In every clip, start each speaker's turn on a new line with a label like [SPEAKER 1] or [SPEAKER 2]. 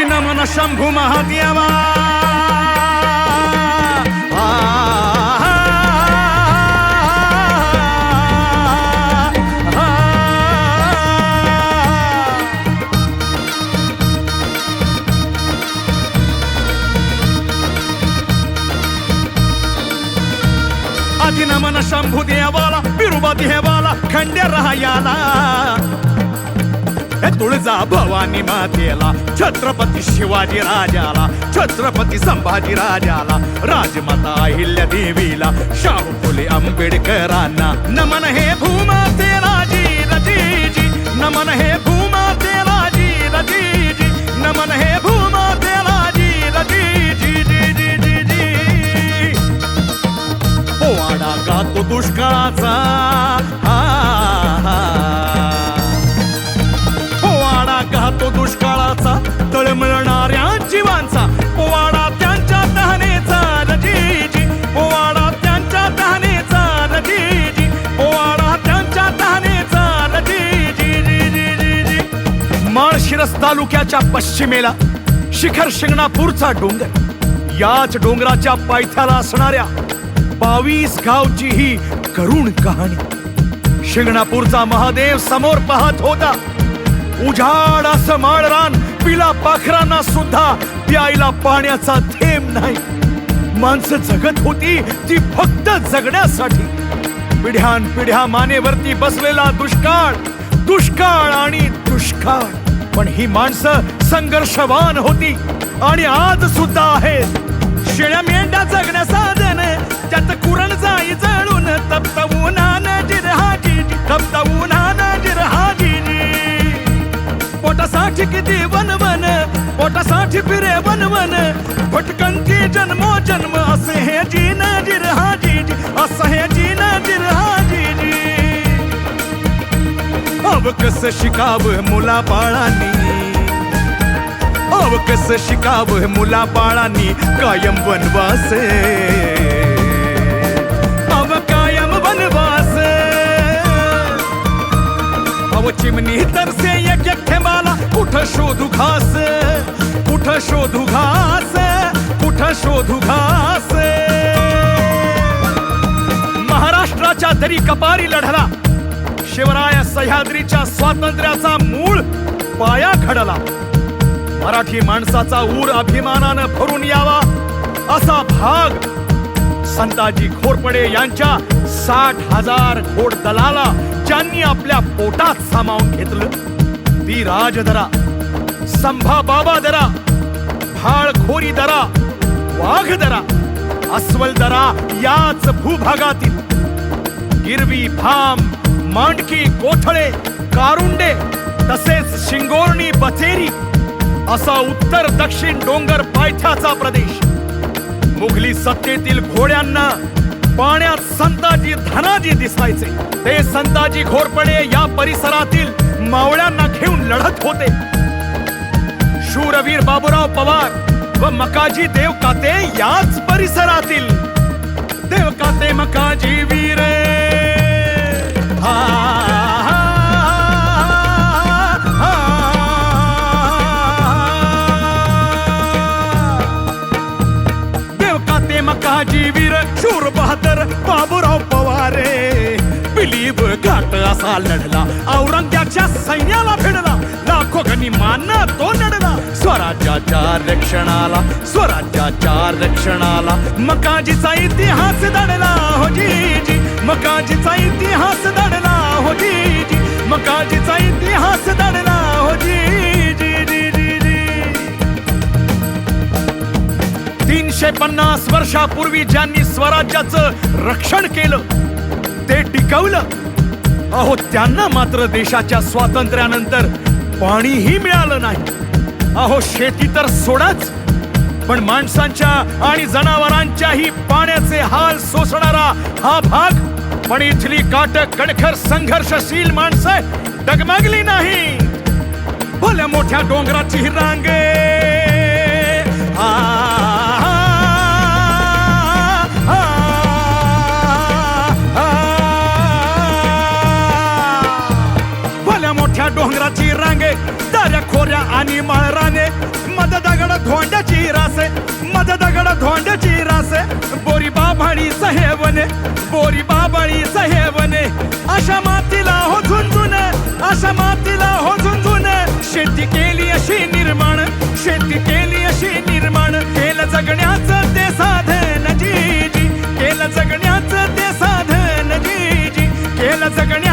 [SPEAKER 1] కోటి నమన శంభు మహదేవా అది నమన శంభు దేవాల తిరుపతి హేవాల ఖండ్య రహయాలా हे तुळजा भवानी मातेला छत्रपती शिवाजी राजाला छत्रपती संभाजी राजाला राजमाता अहिल्या देवीला शाहू फुले आंबेडकरांना नमन हे भूमाते. तळमळणाऱ्या जीवांचा पोवाडा त्यांच्या तहानेचा रजीजी पोवाडा त्यांच्या तहानेचा रजीजी पोवाडा त्यांच्या तहानेचा रजीजी माळशिरस तालुक्याच्या पश्चिमेला शिखर शिंगणापूरचा डोंगर. याच डोंगराच्या पायथ्याला असणाऱ्या बावीस गावची ही करुण कहाणी. शिंगणापूरचा महादेव समोर पाहत होता. उजाड असं माळरान पिला पाखरांना सुद्धा प्यायला पाण्याचा थेंब नाही. माणसं जगत होती ती फक्त जगण्यासाठी. पिढ्यान पिढ्या मानेवरती बसलेला दुष्काळ दुष्काळ आणि दुष्काळ. पण ही माणसं संघर्षवान होती आणि आज सुद्धा आहेत. शेळ्या मेंढ्या जगण्या साधन त्यात कुरण जाई जळून तप्त उन्हानं जिरहाजी तप्त उन्हानं पोटासाठी किती वनवन पोटासाठी फिरे वनवन. भटकंती जन्मो जन्म असे हे जीन जिरहाजी असं हे जीन जिरहाजी अव कस शिकाव मुला बाळांनी अव कस शिकाव मुला बाळांनी कायम वनवासे. कपारी लढला. शिवराय सह्याद्रीच्या स्वातंत्र्याचा मूळ पाया खडला. मराठी माणसाचा ऊर अभिमानानं भरून यावा असा भाग संताजी घोरपडे यांच्या साठ हजार घोड दलाला ज्यांनी आपल्या पोटात सामावून घेतलं. ती राजदरा संभा बाबा दरा भाळखोरी दरा वाघ दरा अस्वल दरा याच भूभागातील गिरवी भाम मांडकी कोठळे कारुंडे तसेच शिंगोर्णी बचेरी असा उत्तर दक्षिण डोंगर पायथ्याचा प्रदेश. मुघली सत्तेतील घोड्यांना पाण्यात संताजी धनाजी दिसायचे. ते संताजी घोरपडे या परिसरातील मावळ्यांना घेऊन लढत होते. शूरवीर बाबूराव पवार व मकाजी देवकाते याच परिसरातील. देवकाते मकाजी मकाजी वीरे! शूर बहादर बाबूराव पवारे. बिलीब घाट असा लढला औरंग्याच्या सैन्याला भिडला. लाखो गणी मान तो लढला स्वराज्याच्या रक्षणाला स्वराज्याच्या रक्षणाला. मकाजीचा इतिहास दडला हो जीजी मकाजीचा इतिहास दडला हो जीजी मकाजीचा इतिहास दडला हो जी जी जी. तीनशे पन्नास वर्षापूर्वी ज्यांनी स्वराज्याचं रक्षण केलं ते टिकवलं. अहो त्यांना मात्र देशाच्या स्वातंत्र्यानंतर पाणीही मिळालं नाही. अहो शेती तर सोडाच. पण माणसांच्या आणि जनावरांच्याही पाण्याचे हाल सोसणारा हा भाग. पण इथली काट कणखर संघर्षशील माणसं डगमगली नाही. भल्या मोठ्या डोंगराची रांगे. आ, साऱ्या खोऱ्या आणि मळराने मध दगड धोंड्याची रासे मध दगड धोंड्याची रासे बोरी बाबाळीच सहेवने बोरी बाबाळी सहेवने अशा मातीला हो झुंझुन अशा मातीला हो झुंझुन शेती केली अशी निर्माण शेती केली अशी निर्माण केलं जगण्याचं ते साधन जी जी केलं जगण्याचं ते साधन जी जी केलं जगण्या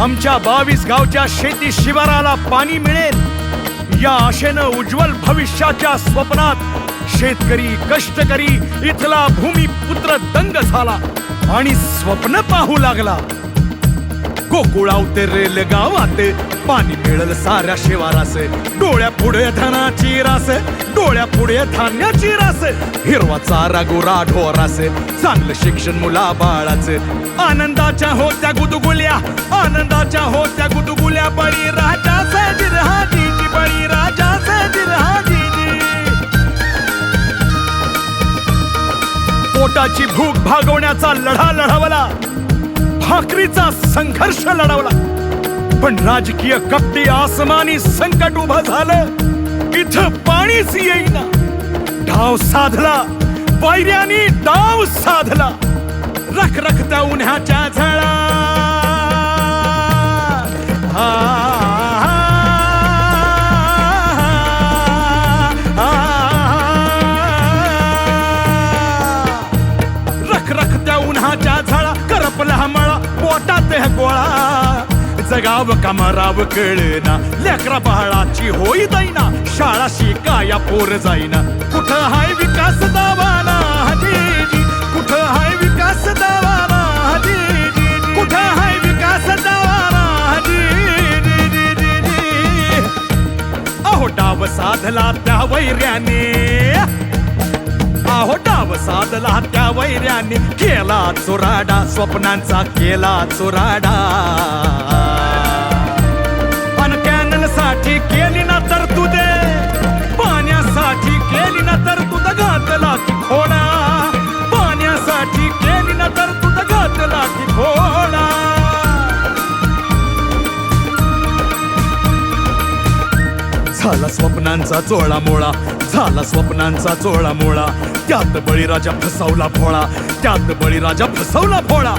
[SPEAKER 1] आमच्या बावीस गावच्या शेती शिवाराला पाणी मिळेल. या आशेनं उज्ज्वल भविष्याच्या स्वप्नात शेतकरी कष्टकरी इथला भूमिपुत्र दंग झाला आणि स्वप्न पाहू लागला. गोकुळावते रेल गावात पाणी मिळल साऱ्या शिवारास. डोळ्या पुढे धनाची रास. डोळ्या पुढे धान्याची रास. हिरवा चारा गोरा ढोरास. चांगलं शिक्षण मुला बाळाच. आनंदाच्या होत्या गुदगुल्या. आनंदाच्या होत्या गुदगुल्या बळी राजा सजिरहाजी बळी राजा सजिरहाजी पोटाची भूक भागवण्याचा लढा लढावला. भाकरीचा संघर्ष लढवला. पण राजकीय कपटी आसमानी संकट उभं झालं. इथं पाणीच येईना. डाव साधला पायऱ्याने डाव साधला. रखरखत्या उन्हाच्या झळा. आ, आ, रखरखत्या उन्हाच्या झळा करपला मळा. पोटात गोळा. जगाव का मराव कळना. लेकरा बाळाची होई दैना शाळा शिकाया पोर जाईना. कुठं हाय विकास दावाना हजीजी? कुठं हाय विकास दावाना हजीजी? कुठं हाय विकास दावाना हजीजी? अहो डाव साधला त्या वैर्याने अहो डाव साधला त्या वैर्याने केला चुराडा स्वप्नांचा केला चुराडा. अन कॅनलसाठी केली ना तर तुझे पाण्यासाठी केली ना तर स्वप्नांचा चोळा मोळा. झाला स्वप्नांचा चोळा मोळा. त्यात बळीराजा फसवला फोळा त्यात बळीराजा फसवला फोळा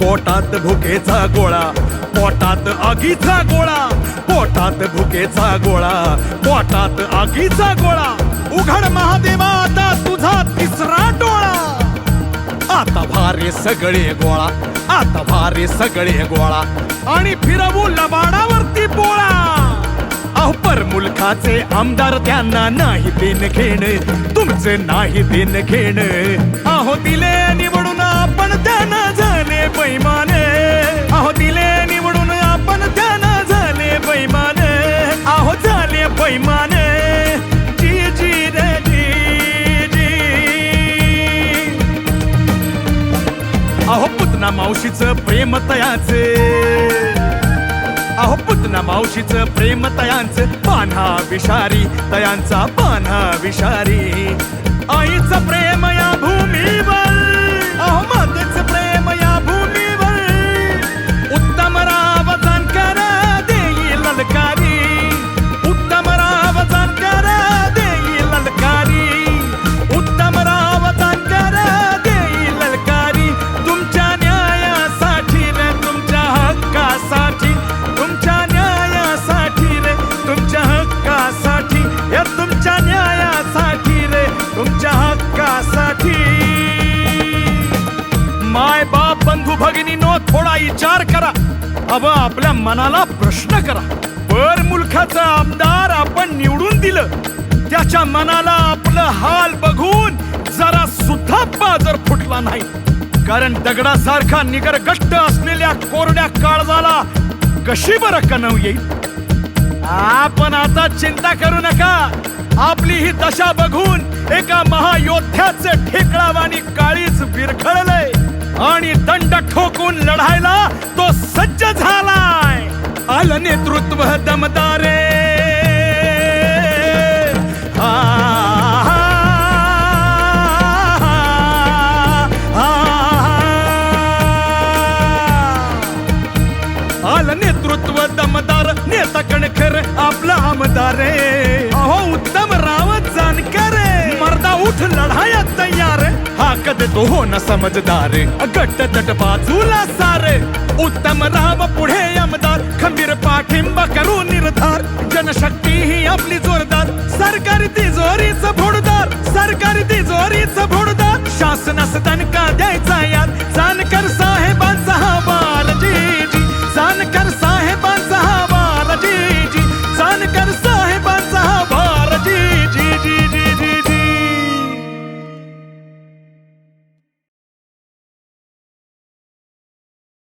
[SPEAKER 1] पोटात भुकेचा गोळा. पोटात आगीचा गोळा. पोटात भुकेचा गोळा. पोटात आगीचा गोळा. उघड महादेवा आता तुझा तिसरा डोळा. आता भारे सगळे गोळा. आता भारे सगळे गोळा. आणि फिरवू लबाडावरती पोळा. पर आमदार त्यांना नाही देण घेण. तुमचे नाही देण घेण. आहो दिले निवडून आपण त्यांना झाले बैमाने. आहो दिले निवडून आपण त्यांना झाले बैमाने. आहो झाले बैमाने. जी जी रे जी जी. अहो पुतना मावशीचं प्रेम तयाचे. अहो पुतना मावशीचं प्रेम तयांचं पान्हा विषारी तयांचा पान्हा विषारी. आईचं प्रेम विचार करा. अब आपल्या मनाला प्रश्न करा. वर मुलखाचा आमदार आपण निवडून दिलं. त्याच्या मनाला आपलं हाल बघून जरा सुद्धा बाजार फुटला नाही. कारण दगडासारखा निगरगट्ट असलेल्या कोरड्या काळजाला कशी बरं कणव येईल? आपण आता चिंता करू नका. आपली ही दशा बघून एका महायोद्ध्याचे ठेकळावानी काळीच विरखळलंय. आणि दंड ठोकून लढायला तो सज्ज झालाय. आलं नेतृत्व दमदारे. आलं नेतृत्व दमदार नेता कणखर आपला आमदार तो हो न समजदार गट तट बाजूला सारे उत्तम राव पुढे आमदार खंबीर पाठिंबा करू निर्धार। जनशक्ती ही आपली जोरदार सरकारी तिजोरीच भोडदार सरकारी तिजोरी